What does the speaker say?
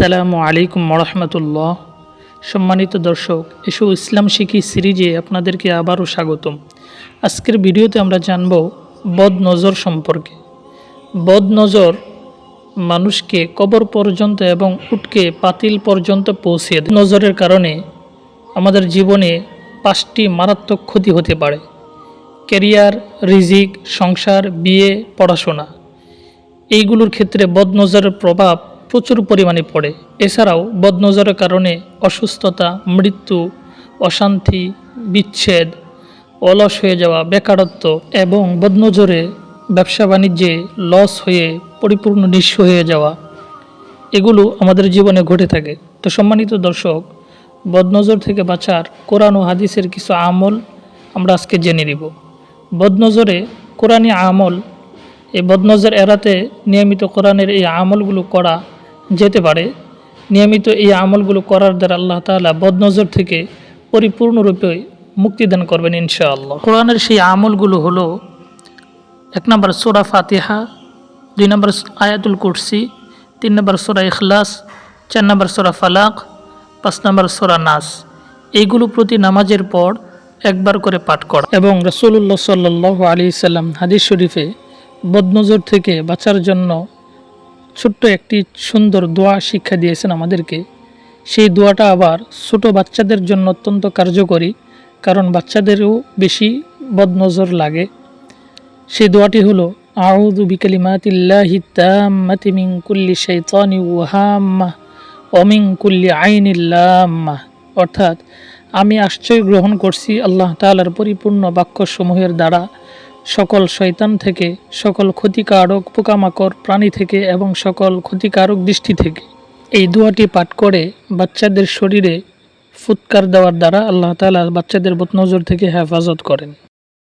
আসসালামু আলাইকুম রহমতুল্লাহ সম্মানিত দর্শক, এসো ইসলাম শিখি সিরিজে আপনাদেরকে আবারও স্বাগতম। আজকের ভিডিওতে আমরা জানব বদ নজর সম্পর্কে। বদ নজর মানুষকে কবর পর্যন্ত এবং উটকে পাতিল পর্যন্ত পৌঁছে দেয়। নজরের কারণে আমাদের জীবনে পাঁচটি মারাত্মক ক্ষতি হতে পারে। ক্যারিয়ার, রিজিক, সংসার, বিয়ে, পড়াশোনা। এইগুলোর ক্ষেত্রে বদনজরের প্রভাব প্রচুর পরিমাণে পড়ে। এছাড়াও বদনজরের কারণে অসুস্থতা, মৃত্যু, অশান্তি, বিচ্ছেদ, অলস হয়ে যাওয়া, বেকারত্ব এবং বদনজরে ব্যবসা বাণিজ্যে লস হয়ে পরিপূর্ণ নিঃস্ব হয়ে যাওয়া, এগুলো আমাদের জীবনে ঘটে থাকে। তো সম্মানিত দর্শক, বদনজর থেকে বাঁচার কোরআন ও হাদিসের কিছু আমল আমরা আজকে জেনে নিব। বদনজরে কোরআনী আমল, এই বদনজর এড়াতে নিয়মিত কোরআনের এই আমলগুলো করা যেতে পারে। নিয়মিত এই আমলগুলো করার দ্বারা আল্লাহ তাআলা বদনজর থেকে পরিপূর্ণরূপে মুক্তিদান করবেন ইনশাআল্লাহ। কোরআনের সেই আমলগুলো হলো এক নম্বর সোরা ফাতিহা, দুই নম্বর আয়াতুল কুরসি, তিন নম্বর সোরা ইখলাস, চার নম্বর সোরা ফালাক, পাঁচ নম্বর সোরা নাস। এইগুলো প্রতি নামাজের পর একবার করে পাঠ করা। এবং রসুল্লাহ সাল্লাহ আলী সাল্লাম হাদিস শরীফে বদনজর থেকে বাঁচার জন্য ছোট্ট একটি সুন্দর দোয়া শিক্ষা দিয়েছেন আমাদেরকে। সেই দোয়াটা আবার ছোট বাচ্চাদের জন্য অত্যন্ত কার্যকরী, কারণ বাচ্চাদেরও বেশি বদনজর লাগে। সেই দোয়াটি হলো, আউযু বিকালিমাতিল্লাহি তাম্মাতি মিন কুল্লি শাইতানি ওয়াহাম্মা ওয়া মিন কুল্লি আইনিল অর্থাৎ, আমি আশ্চর্য গ্রহণ করছি আল্লাহ তাআলার পরিপূর্ণ বাক্যসমূহের দ্বারা। সকল শয়তান থেকে, সকল ক্ষতিকারক পোকামাকড় প্রাণী থেকে এবং সকল ক্ষতিকারক দৃষ্টি থেকে। এই দোয়াটি পাঠ করে বাচ্চাদের শরীরে ফুৎকার দেওয়ার দ্বারা আল্লাহ তালা বাচ্চাদের বদনজর থেকে হেফাজত করেন।